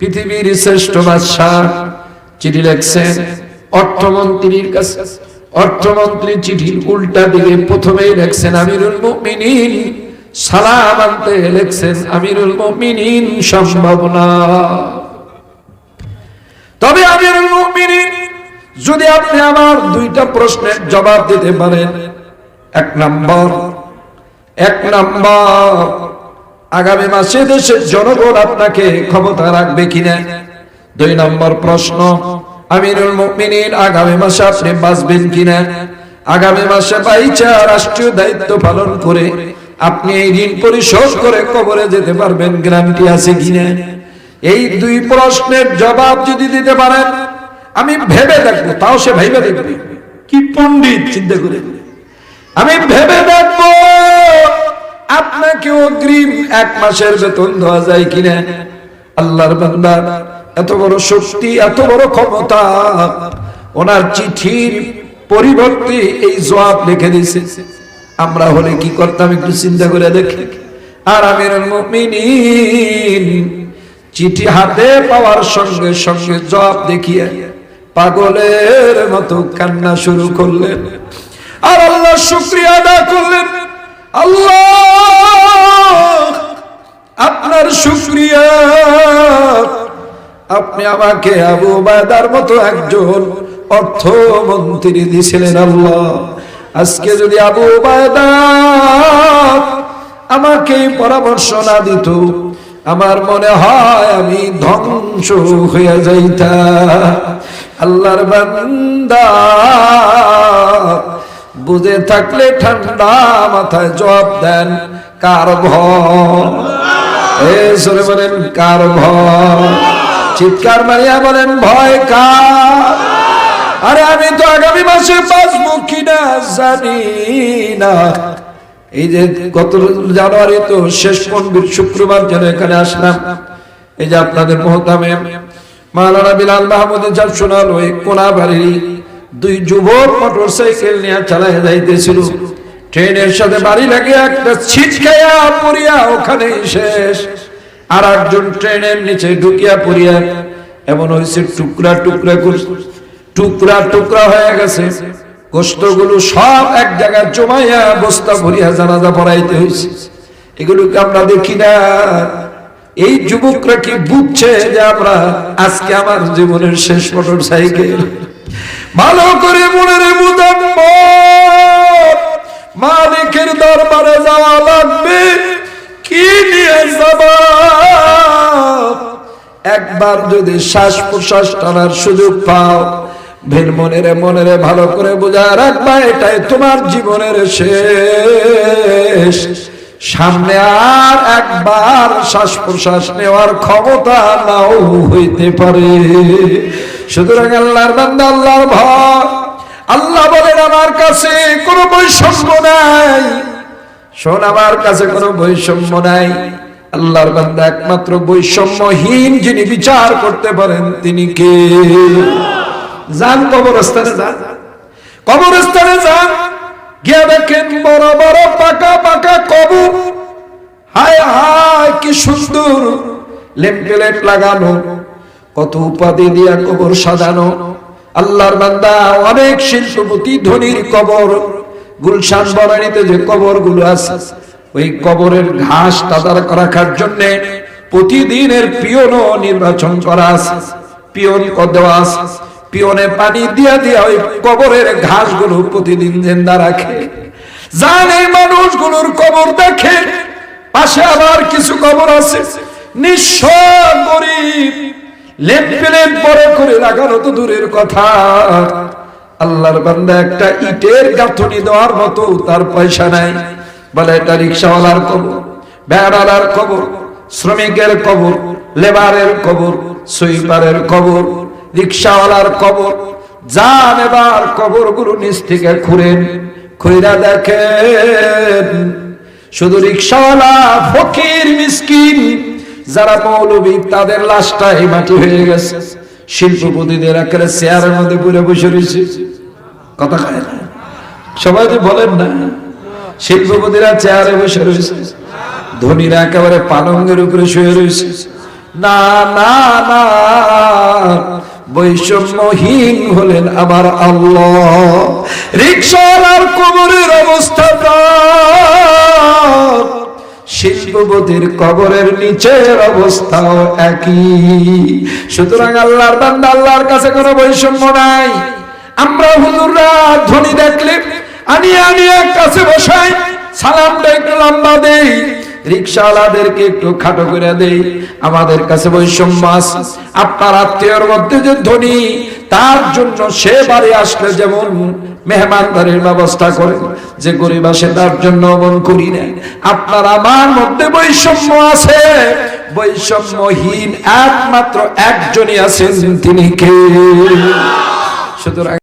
পৃথিবীর শ্রেষ্ঠ বাদশাহ, চিঠি লেখছেন অর্থমন্ত্রীর কাছে। অর্থমন্ত্রী চিঠির উল্টা দিকে প্রথমেই লেখছেন আমিরুল মুমিনিন, সালাম আনতে লেখছেন আমিরুল মুমিনিন সম্ভাবনা। তবে আমিরুল মুমিনিন, যদি আপনি আমার দুইটা প্রশ্নের জবাব দিতে পারেন, এক নম্বর এক নম্বর আগামী মাসে দেশের জনগণ আপনাকে ক্ষমতা রাখবে কিনা? দুই নম্বর প্রশ্ন, আমিরুল মুমিনিন আগামী মাসে আপনি বাঁচবেন কিনা? আগামী মাসে বাইচা রাষ্ট্রীয় দায়িত্ব পালন করে আপনি এই ঋণ পরিশোধ করে কবরে যেতে পারবেন গ্যারান্টি আছে কিনা? এই দুই প্রশ্নের জবাব যদি দিতে পারেন, আমি ভেবে দেখব, তাও সে ভেবে দেখবে। কি পণ্ডিত, চিন্তা করে। আমি ভেবে দেখব আপনাকে অগ্রিম এক মাসের বেতন দেওয়া যায় কিনা? আল্লাহর বান্দা, এত বড় শক্তি, এত বড় ক্ষমতা, ওনার চিঠির পরিবর্তে এই জবাব লিখে দিছে আমরা হলে কি করতাম একটু চিন্তা করে দেখি। আর আমির চিঠি হাতে পাওয়ার সঙ্গে সঙ্গে জবাব দেখিয়ে পাগলের মতো কান্না শুরু করলেন। আর আল্লাহ শুক্রিয়া আদা করলেন। আপনি আমাকে আবু বায়দার মতো একজন অর্থমন্ত্রী দিছিলেন আল্লাহ। আজকে যদি আবু বায়দা আমাকে পরামর্শ না দিত, আমার মনে হয় আমি ধ্বংস হয়ে যাইতা আল্লাহর বান্দা বুঝে থাকলে ঠান্ডা মাথায় জবাব দেন, কার ভয়? এ সরে বলেন, কার ভয়? চিৎকার মারিয়া বলেন, ভয় কার? আরে আমি তো আগামী মাসে বাঁচবো কিনা জানি না। এই যে গত জানুয়ারি তো শেষ পন্ডিত শুক্রবার যেন এখানে আসলাম। এই যে আপনাদের মহতামে মালানা বিলাল মাহমুদ চাপ শোনাল ওই কোনা বাড়ির দুই যুবক মোটর সাইকেল নিয়ে চালায় যাইতেছিল। ট্রেনের সাথে বাড়ি লাগে একটা ছিটকাইয়া পড়িয়া ওখানে শেষ। আর একজন ট্রেনের নিচে ঢুকিয়া পড়িয়া এমন হয়েছে টুকরা টুকরা করে। টুকরা টুকরা হয়ে গেছে। গোস্তগুলো সব এক জায়গায় জমাইয়া বস্তা ভরিয়া জানাজা পড়াইতে হয়েছে এগুলোকে আমরা দেখি না? এই যুবকরা কি বুঝছে যে আমরা আজকে আমার জীবনের শেষ মোটর সাইকেল? ভালো করে মনে রে বুঝান মালিকের দরবারে যাওয়া লাগবে। একবার যদি শ্বাস প্রশ্বাস টানার সুযোগ পাও, ভিন মনেরে মনেরে ভালো করে বোঝা রাখবা, এটাই তোমার জীবনের শেষ। সামনে আর একবার শ্বাস প্রশ্বাস নেওয়ার ক্ষমতা নাও হইতে পারে। সুতরাং আল্লাহর বান্দা, আল্লাহর ভয়। আল্লাহ বলেন, আমার কাছে কোনো বৈষম্য নাই। শোন, আমার কাছে কোনো বৈষম্য নাই। আল্লাহর বান্দা একমাত্র বৈষম্যহীন যিনি বিচার করতে পারেন, তিনি কে? যান, কবরস্থানে যান। কবরস্থানে যান, গিয়ে দেখেন বড় বড় পাকা পাকা কবর। হায় হায়, কি সুন্দর। লেমপ্লেট লাগানো, কত উপাধি দিয়া কবর সাজানো। আল্লাহর বান্দা অনেক শিল্পপতি, ধনির কবর। গুলশান বনানীতে যে কবরগুলো আছে ওই কবরের ঘাস তাদার রাখার জন্য প্রতিদিনের পিয়নও নির্বাচন করা পিয়ন দেওয়া পিয়নে পানি দিয়া দিয়া ওই কবরের ঘাসগুলো প্রতিদিন জেন্দা রাখে। যান এই মানুষগুলোর কবর দেখে পাশে আবার কিছু কবর আছে। করে দূরের কথা। আল্লাহর বান্দা একটা ইটের গাঁথনি দেওয়ার মতো, তার পয়সা নাই। বলে এটা রিক্সাওয়ালার কবর, বেড়ালার কবর, শ্রমিকের কবর, লেবারের কবর, সুইপারের কবর, রিক্সাওয়ালার কবর, যান এবার কবর গুরু নিচ থেকে খুঁড়েন খুঁড়া দেখেন, শুধু রিক্সাওয়ালা, ফকির, মিসকিন, যারা মৌলবী, তাদের লাশটাই মাটি হয়ে গেছে। শিল্পপতিদের একেবারে চেয়ারের মধ্যে পুরে বসে রয়েছে। কথা খায় না। সবাই তো বলেন না। শিল্পপতিরা চেয়ারে বসে রয়েছে। ধনীরা একেবারে পালঙ্গের উপরে শুয়ে রয়েছে। না না না, বৈষম্যহীন হলেন আমার আল্লাহ। রিক্সার কবরের অবস্থাটা শিল্পপতির কবরের নিচের অবস্থাও একই। সুতরাং আল্লাহর বান্দা, আল্লাহর কাছে কোনো বৈষম্য নাই। আমরা হুজুররা ধনী দেখলে আনিয়ে আনিয়ে কাছে বসাই সালামটা একটু লম্বা দেই, রিক্সাওয়ালাদেরকে একটু খাটো করে দেই। আমাদের কাছে বৈষম্য আপনার আত্মীয়র মধ্যে যে ধনী, তার জন্য সে বাড়ি আসলে যেমন মেহমানদারির ব্যবস্থা করে, যে গরিব আসে তার জন্য মন করি না। আপনার আমার মধ্যে বৈষম্য আছে। বৈষম্যহীন একমাত্র একজনই আছেন তিনি কে? সুতরাং